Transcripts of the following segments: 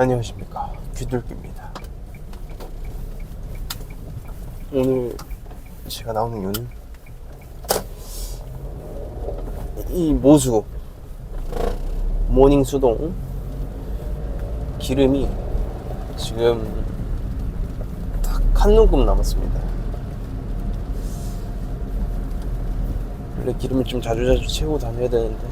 안녕하십니까. 귀들기입니다. 오늘 제가 나오는 이유는 이 모수 모닝 수동 기름이 지금 딱 한 눈금 남았습니다. 원래 기름을 좀 자주자주 채우고 다녀야 되는데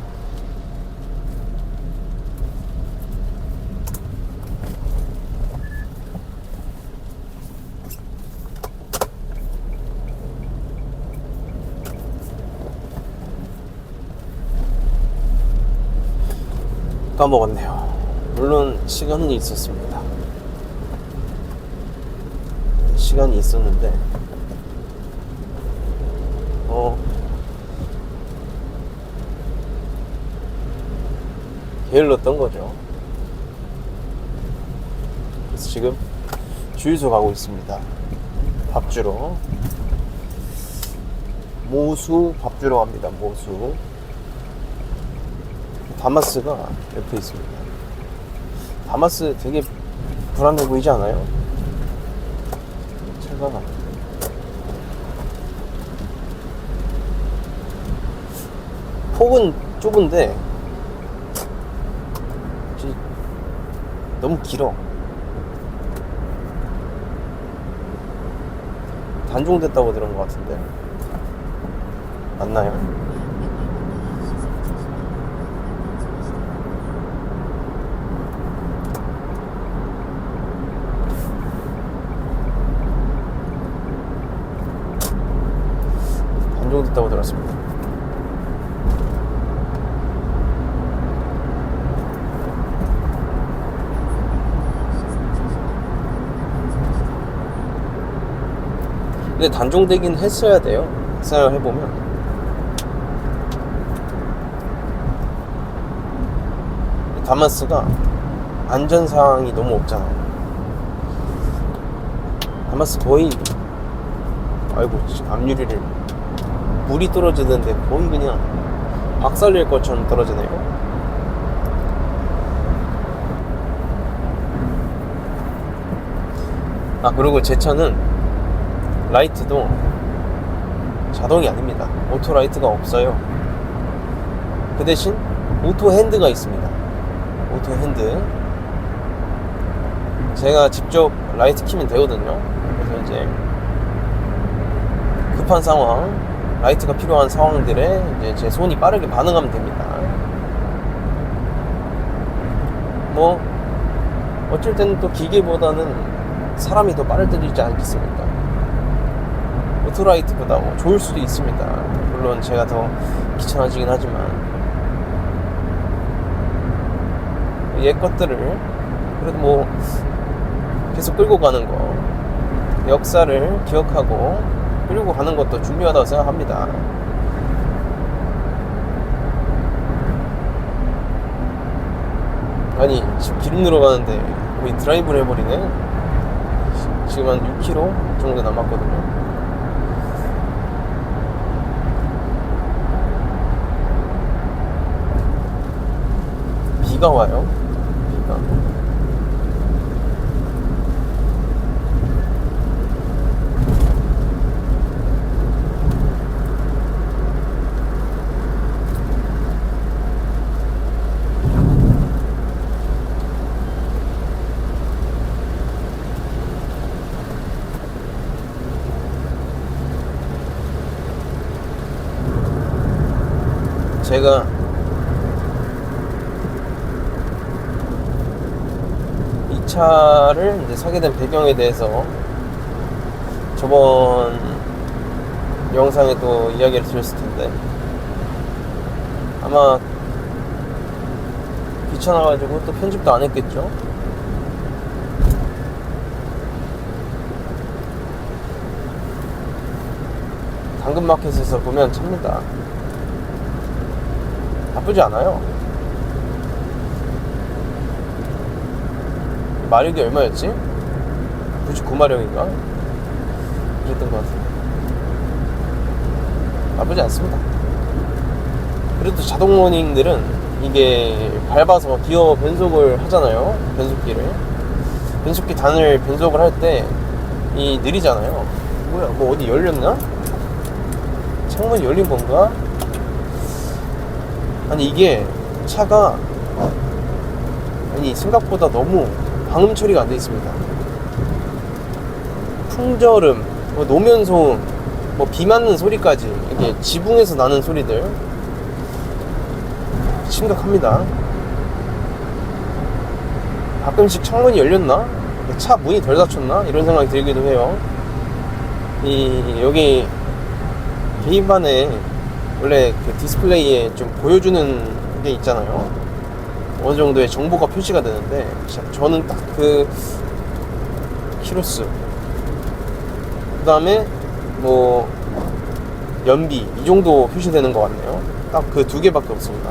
까먹었네요. 물론 시간은 있었습니다. 시간이 있었는데, 어, 게을렀던 거죠. 그래서 지금 주유소 가고 있습니다. 밥 주러. 모수 밥 주러 갑니다. 모수. 다마스가 옆에 있습니다. 다마스 되게 불안해 보이지 않아요? 차가 폭은 좁은데 지- 너무 길어. 단종됐다고 들은 것 같은데 맞나요? 단종됐다고 들었습니다. 근데 단종되긴 했어야 돼요. 생각해보면. 다마스가 안전사항이 너무 없잖아요. 다마스 거의, 아이고, 앞유리를 물이 떨어지는데 거의 그냥 박살낼 것처럼 떨어지네요. 아 그리고 제 차는 라이트도 자동이 아닙니다. 오토 라이트가 없어요. 그 대신 오토 핸드가 있습니다. 오토 핸드. 제가 직접 라이트 키면 되거든요. 그래서 이제 급한 상황, 라이트가 필요한 상황들에 이제 제 손이 빠르게 반응하면 됩니다. 뭐 어쩔 때는 또 기계보다는 사람이 더 빠를 때도 있지 않겠습니까? 오토라이트보다 뭐 좋을 수도 있습니다. 물론 제가 더 귀찮아지긴 하지만 옛 것들을 그래도 뭐 계속 끌고 가는 거 역사를 기억하고 끌고 가는 것도 중요하다고 생각합니다. 아니 지금 기름 늘어가는데 우리 드라이브를 해버리네. 지금 한 6km 정도 남았거든요. 비가 와요. 비가. 제가 이 차를 이제 사게 된 배경에 대해서 저번 영상에도 이야기를 드렸을 텐데 아마 귀찮아가지고 또 편집도 안 했겠죠. 당근마켓에서 보면 찹니다. 나쁘지 않아요. 마력이 얼마였지? 99마력인가? 그랬던 것 같은데. 나쁘지 않습니다. 그래도 자동 로닝들은 이게 밟아서 기어 변속을 하잖아요. 변속기를. 변속기 단을 변속을 할 때 이 느리잖아요. 뭐야, 뭐 어디 열렸나? 창문이 열린 건가? 아니 이게 차가 아니 생각보다 너무 방음 처리가 안 돼 있습니다. 풍절음, 뭐 노면 소음, 뭐 비 맞는 소리까지 이게 지붕에서 나는 소리들 심각합니다. 가끔씩 창문이 열렸나? 차 문이 덜 닫혔나? 이런 생각이 들기도 해요. 이 여기 게임반에 원래 그 디스플레이에 좀 보여주는 게 있잖아요. 어느 정도의 정보가 표시가 되는데 자- 저는 딱 그 키로수 그 다음에 뭐 연비 이 정도 표시되는 것 같네요. 딱 그 두 개밖에 없습니다.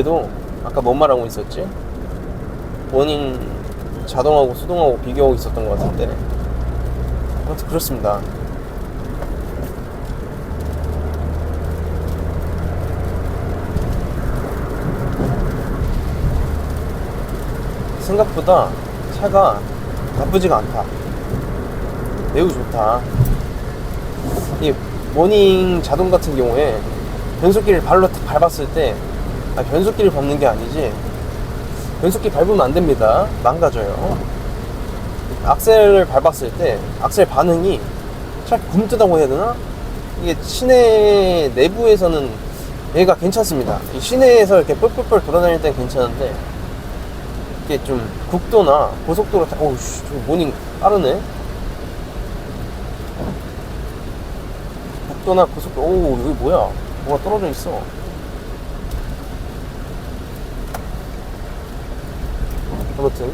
그래도 아까 뭔 말하고 있었지? 원인 자동하고 수동하고 비교하고 있었던 것 같은데. 아무튼 그렇습니다. 생각보다 차가 나쁘지가 않다. 매우 좋다. 이 모닝 자동 같은 경우에 변속기를 발로 탁 밟았을 때 아, 변속기를 밟는 게 아니지. 변속기 밟으면 안 됩니다. 망가져요. 악셀을 밟았을 때 악셀 반응이 잘 굼뜨다고 해야 되나? 이게 시내 내부에서는 얘가 괜찮습니다. 이 시내에서 이렇게 뿔뿔뿔 돌아다닐 땐 괜찮은데 이게 좀 국도나 고속도로 타- 어우 씨, 저 모닝 빠르네. 국도나 고속도로 오 여기 뭐야? 뭐가 떨어져 있어 아무튼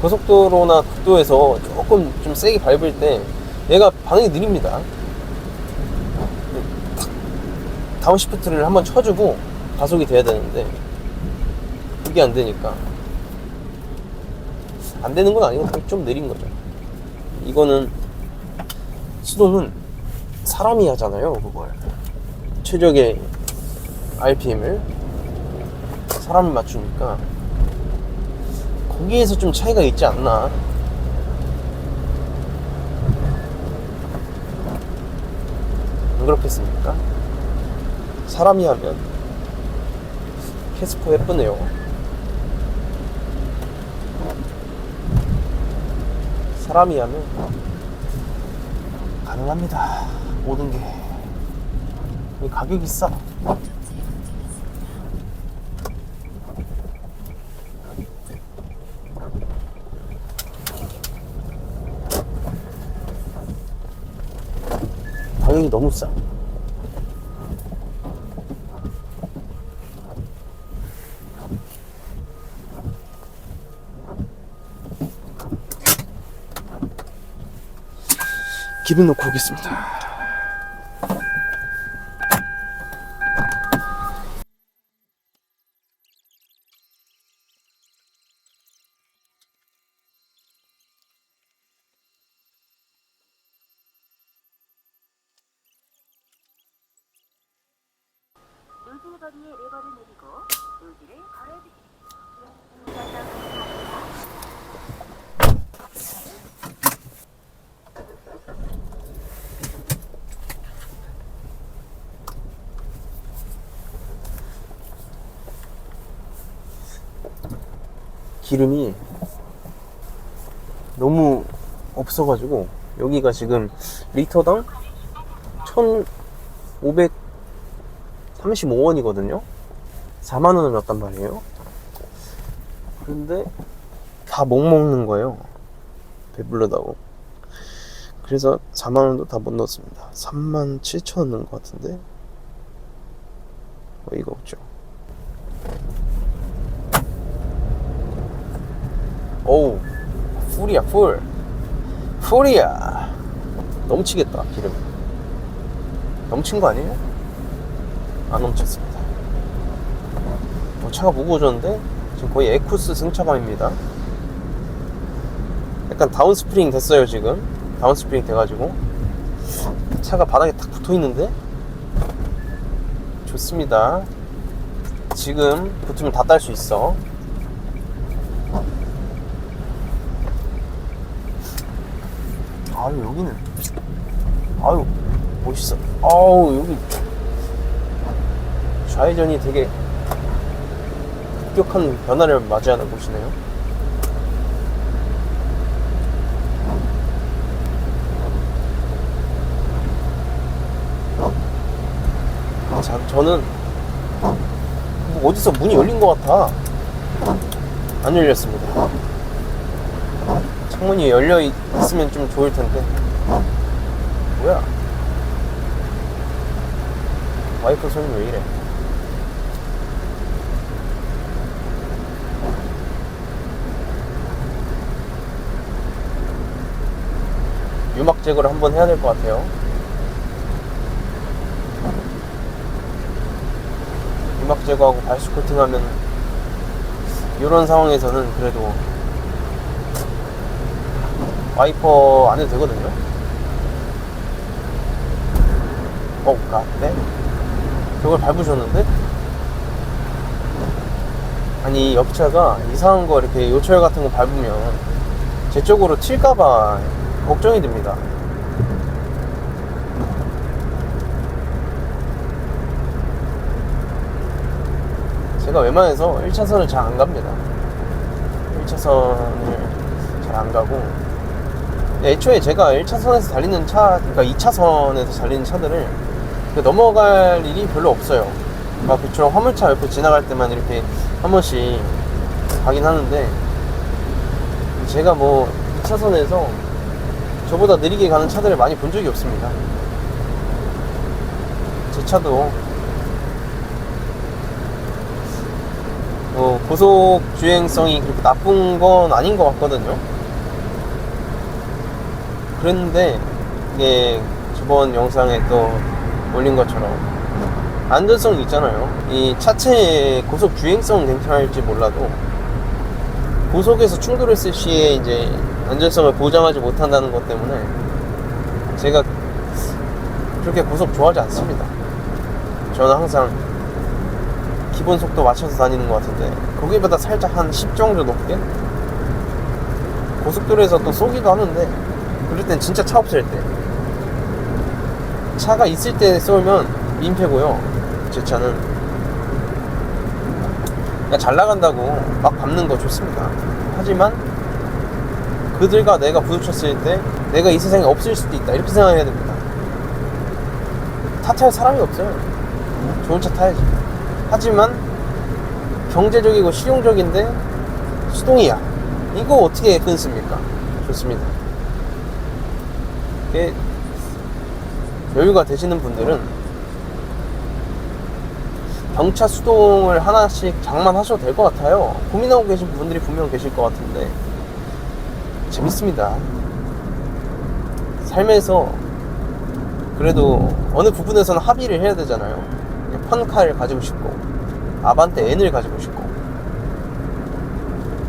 고속도로나 국도에서 조금 좀 세게 밟을 때 얘가 반응이 느립니다. 탁 다운 시프트를 한번 쳐주고 가속이 돼야 되는데 그게 안 되니까 안 되는 건 아니고 좀 느린 거죠. 이거는 수도는 사람이 하잖아요, 그걸 최적의 RPM을 사람이 맞추니까 거기에서 좀 차이가 있지 않나? 안 그렇겠습니까? 사람이 하면 캐스퍼 예쁘네요. 사람이 하면 가능합니다. 모든 게. 이 가격이 싸 가격이 너무 싸. 기분 놓고 오겠습니다. 요지 거리에 레버를 내리고 요지를 걸어주십시오. 기름이 너무 없어가지고 여기가 지금 리터당 1,535원이거든요. 4만 원을 넣었단 말이에요. 그런데 다 못 먹는 거예요. 배불러다고. 그래서 4만 원도 다 못 넣었습니다. 3만 7천 원 넣은 것 같은데 어이가 없죠. 어우 풀이야 풀. 풀이야. 넘치겠다 기름 넘친 거 아니에요? 안 넘쳤습니다. 어, 차가 무거워졌는데 지금 거의 에쿠스 승차감입니다. 약간 다운스프링 됐어요 지금. 다운스프링 돼가지고. 차가 바닥에 탁 붙어있는데? 좋습니다. 지금 붙으면 다 딸 수 있어 아유 여기는 아유 멋있어. 아우 여기. 좌회전이 되게 급격한 변화를 맞이하는 곳이네요. 자, 저는 뭐 어디서 문이 열린 것 같아? 안 열렸습니다 창문이 열려 있- 있으면 좀 좋을 텐데. 뭐야? 와이프 손이 왜 이래? 유막 제거를 한번 해야 될 것 같아요. 유막 제거하고 발수 코팅하면 이런 상황에서는 그래도 와이퍼 안 해도 되거든요. 어, 네? 저걸 밟으셨는데? 아니, 옆차가 이상한 거 이렇게 요철 같은 거 밟으면 제 쪽으로 튈까봐 걱정이 됩니다. 제가 웬만해서 1차선을 잘 안 갑니다. 1차선을 잘 안 가고 애초에 제가 1차선에서 달리는 차, 그러니까 2차선에서 달리는 차들을 그 넘어갈 일이 별로 없어요. 막 그처럼 화물차 옆에 지나갈 때만 이렇게 한 번씩 가긴 하는데 제가 뭐 2차선에서 저보다 느리게 가는 차들을 많이 본 적이 없습니다. 제 차도 뭐 고속 주행성이 그렇게 나쁜 건 아닌 것 같거든요. 그랬는데 이게 저번 영상에 또 올린 것처럼 안전성이 있잖아요. 이 차체의 고속 주행성은 괜찮을지 몰라도 고속에서 충돌했을 시에 이제 안전성을 보장하지 못한다는 것 때문에 제가 그렇게 고속 좋아하지 않습니다. 저는 항상 기본 속도 맞춰서 다니는 것 같은데 거기보다 살짝 한 10 정도 높게 고속도로에서 또 쏘기도 하는데 그럴 땐 진짜 차 없을 때. 차가 있을 때 쏘면 민폐고요. 제 차는. 그냥 잘 나간다고 막 밟는 거 좋습니다. 하지만 그들과 내가 부딪혔을 때 내가 이 세상에 없을 수도 있다. 이렇게 생각해야 됩니다. 탓할 사람이 없어요. 좋은 차 타야지. 하지만 경제적이고 실용적인데 수동이야. 이거 어떻게 끊습니까? 좋습니다 이게 여유가 되시는 분들은 경차 수동을 하나씩 장만하셔도 될 것 같아요. 고민하고 계신 분들이 분명 계실 것 같은데 재밌습니다. 삶에서 그래도 어느 부분에서는 합의를 해야 되잖아요. 펀카를 가지고 싶고 아반떼 N을 가지고 싶고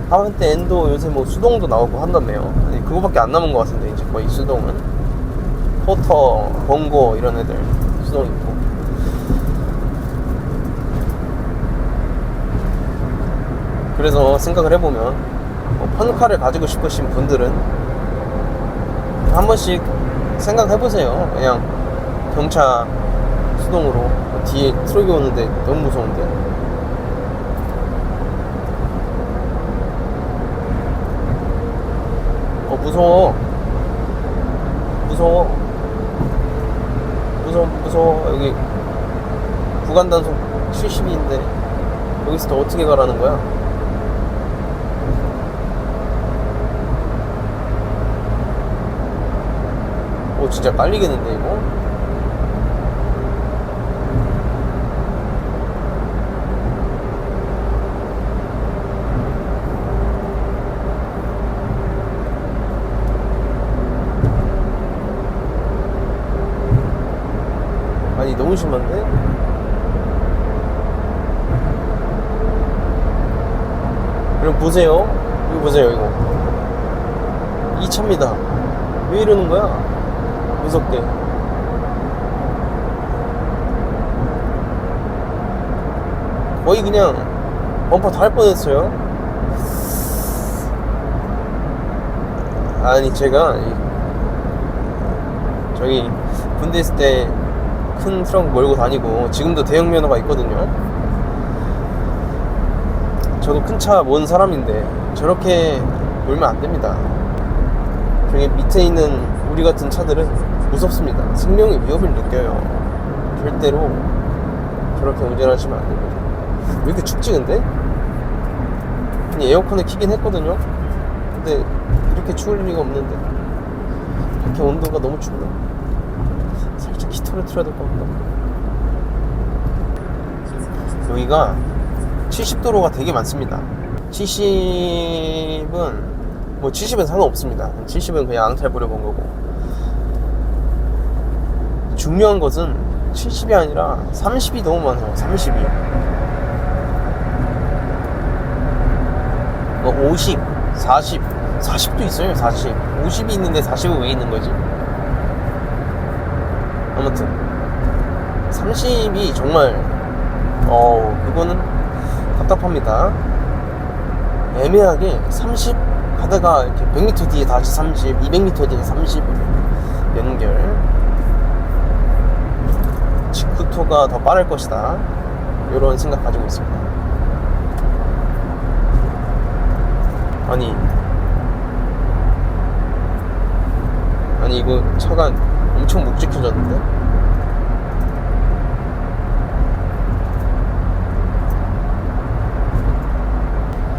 아반떼 N도 요새 뭐 수동도 나오고 한다며요. 그거밖에 안 남은 것 같은데 이제 거의 수동은 포터, 봉고 이런 애들 수동 있고. 그래서 생각을 해보면 뭐 펀카를 가지고 싶으신 분들은 한 번씩 생각해보세요. 그냥 경차 수동으로 뒤에 트럭이 오는데 너무 무서운데. 어 무서워. 무서워 무서워 무서워 여기 구간 단속 70인데 여기서 또 어떻게 가라는 거야? 오 진짜 깔리겠는데 이거? 너무 심한데? 그럼 보세요. 이거 보세요, 이거. 이 차입니다. 왜 이러는 거야? 무섭게. 거의 그냥 범퍼 달 뻔했어요. 아니 제가 이- 저기 군대 있을 때 큰 트럭 몰고 다니고 지금도 대형 면허가 있거든요. 저도 큰차 모은 사람인데 저렇게 몰면 안 됩니다. 저기 밑에 있는 우리 같은 차들은 무섭습니다. 생명의 위협을 느껴요. 절대로 저렇게 운전하시면 안 됩니다. 왜 이렇게 춥지 근데? 아니, 에어컨을 키긴 했거든요. 근데 이렇게 추울 리가 없는데 이렇게 온도가 너무 춥네. 히터를 틀어야 될 것 같다. 여기가 70도로가 되게 많습니다. 70은 뭐 70은 상관없습니다. 70은 그냥 앙탈 부려본 거고. 중요한 것은 70이 아니라 30이 너무 많아요. 30이. 뭐 50, 40, 40도 있어요. 40. 50이 있는데 40은 왜 있는 거지? 아무튼 30이 정말 어 그거는 답답합니다. 애매하게 30 가다가 이렇게 100m 뒤에 다시 30, 200m 뒤에 30 연결. 직후토가 더 빠를 것이다. 이런 생각 가지고 있습니다. 아니 아니 이거 차가 엄청 묵직해졌는데?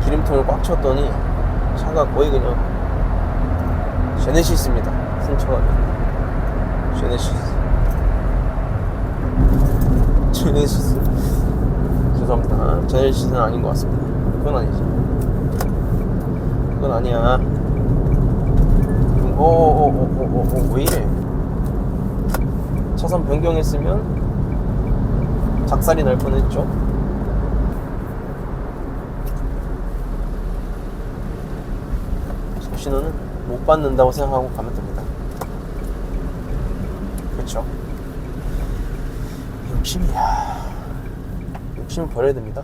기름통을 꽉 쳤더니 차가 거의 그냥 제네시스입니다. 승차가 제네시스. 제네시스. 죄송합니다. 제네시스는 아닌 것 같습니다. 그건 아니지. 그건 아니야. 오오오오오오 왜 이래 차선 변경했으면 작살이 날 뻔했죠. 신호는 못 받는다고 생각하고 가면 됩니다. 그렇죠? 욕심이야. 욕심은 버려야 됩니다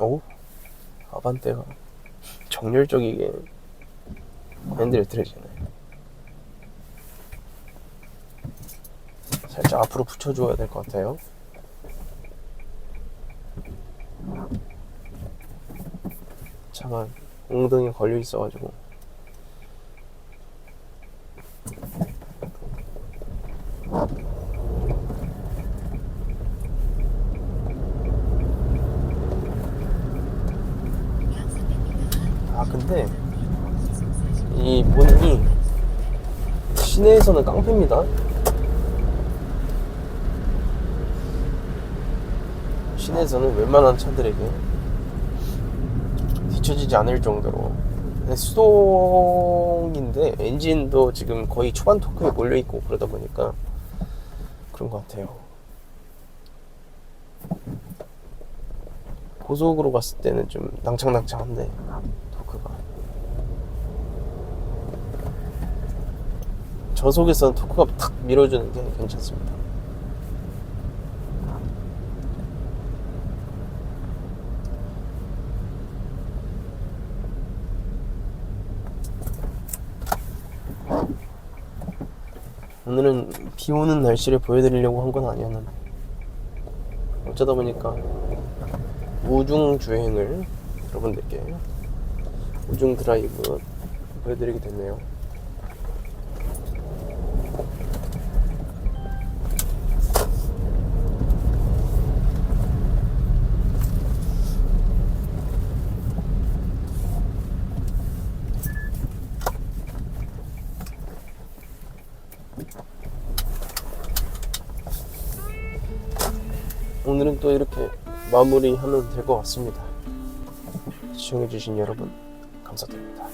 오 아반떼가 정열적이게 핸들을 들이잖아요 살짝 앞으로 붙여줘야 될 것 같아요. 차가 엉덩이에 걸려 있어가지고 아 근데 이 모닝이 깡패입니다. 시내에서는 웬만한 차들에게 뒤처지지 않을 정도로. 수동인데 엔진도 지금 거의 초반 토크에 몰려있고 그러다 보니까 그런 것 같아요. 고속으로 갔을 때는 좀 낭창낭창한데 토크가 저 속에서는 토크가 탁 밀어주는 게 괜찮습니다 오늘은 비 오는 날씨를 보여드리려고 한 건 아니었는데 어쩌다 보니까 우중 주행을 여러분들께 우중 드라이브 보여드리게 됐네요. 오늘은 또 이렇게 마무리하면 될 것 같습니다. 시청해주신 여러분 감사드립니다.